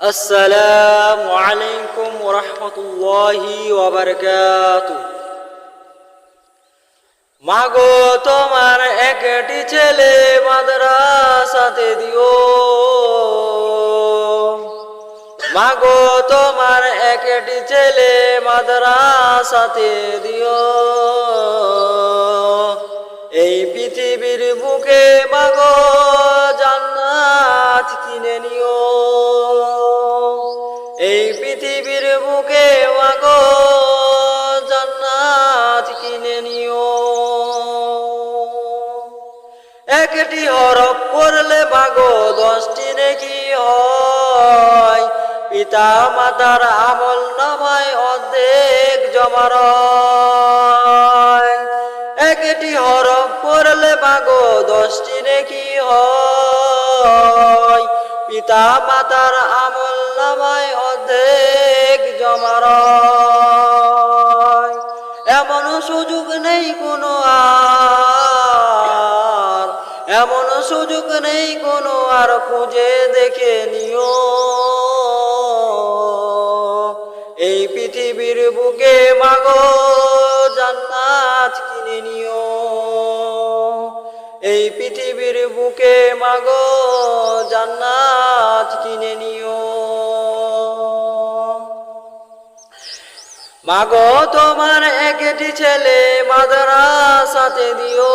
আসসালামু আলাইকুম রহমতুল্লাহি ওয়াবারকাতু মাগো, তোমার একটি ছেলে মাদ্রাসাতে দিও। মাগো, তোমার একটি ছেলে মাদ্রাসাতে দিও। এই পৃথিবীর বুকে মাগো একটি হরফ পড়লে মাগো দশটি নাকি হয়। পিতা মাতার আমল নামায় অর্ধেক জমার একটি হরফ পড়লে মাগো দশটি নাকি হয়। পিতা মাতার আমল নামায় অর্ধেক জমার সুযোগ নেই কোনো, আর খুঁজে দেখে নিও। এই পৃথিবীর বুকে মাগো, জান্নাত কিনে নিও। এই পৃথিবীর বুকে মাগো, জান্নাত কিনে নিও। মাগো, তোমার একটি ছেলে মাদ্রাসাতে দিও।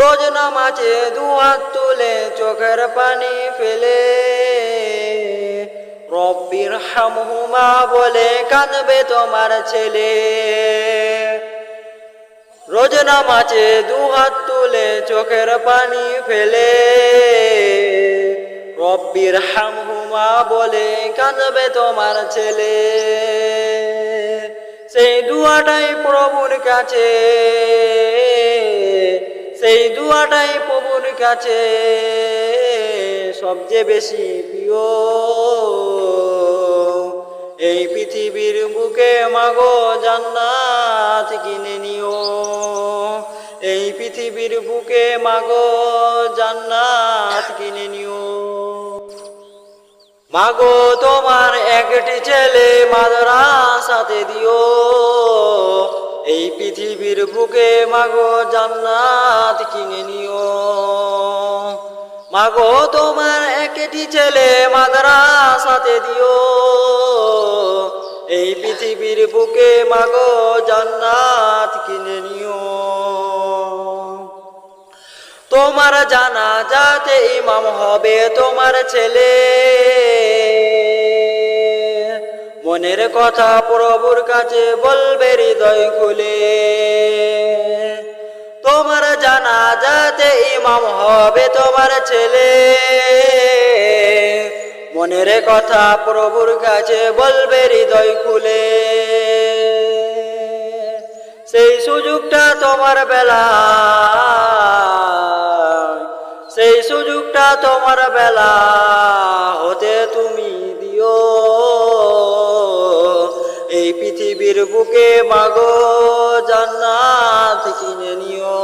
রোজ নামাজে দুহাত তুলে চোখের পানি ফেলে। রব্বির হামহুমা বলে কাঁদবে তোমার ছেলে। রোজ নামাজে দুহাত তুলে চোখের পানি ফেলে। রব্বির হামহুমা বলে কাঁদবে তোমার ছেলে। সেই দুয়াটাই প্রভুর কাছে। সেই দুয়াটাই প্রভুর কাছে সবচেয়ে বেশি প্রিয়। এই পৃথিবীর বুকে মাগো জান্নাত কিনে নিও। এই পৃথিবীর বুকে মাগো জান্নাত কিনে নিও। মাগো তোমার একটি ছেলে মাদ্রাসাতে দিও। এই পৃথিবীর বুকে মাগো জান্নাত কিনে নিও। মাগো, তোমার একটি ছেলে মাদ্রাসাতে দিও। এই পৃথিবীর বুকে মাগো জান্নাত কিনে নিও। তোমার জানা যাতে ইমাম হবে তোমার ছেলে। মনের কথা প্রভুর কাছে বলবে, হৃদয় খুলে তোমার জানা যাতে ইমাম হবে তোমার ছেলে। মনের কথা প্রভুর কাছে বলবে হৃদয় খুলে। সেই সুযোগটা তোমার বেলা। সেই সুযোগটা তোমার বেলা হতে তুমি দিও। এই পৃথিবীর বুকে মাগো জান্নাত কিনে নিও।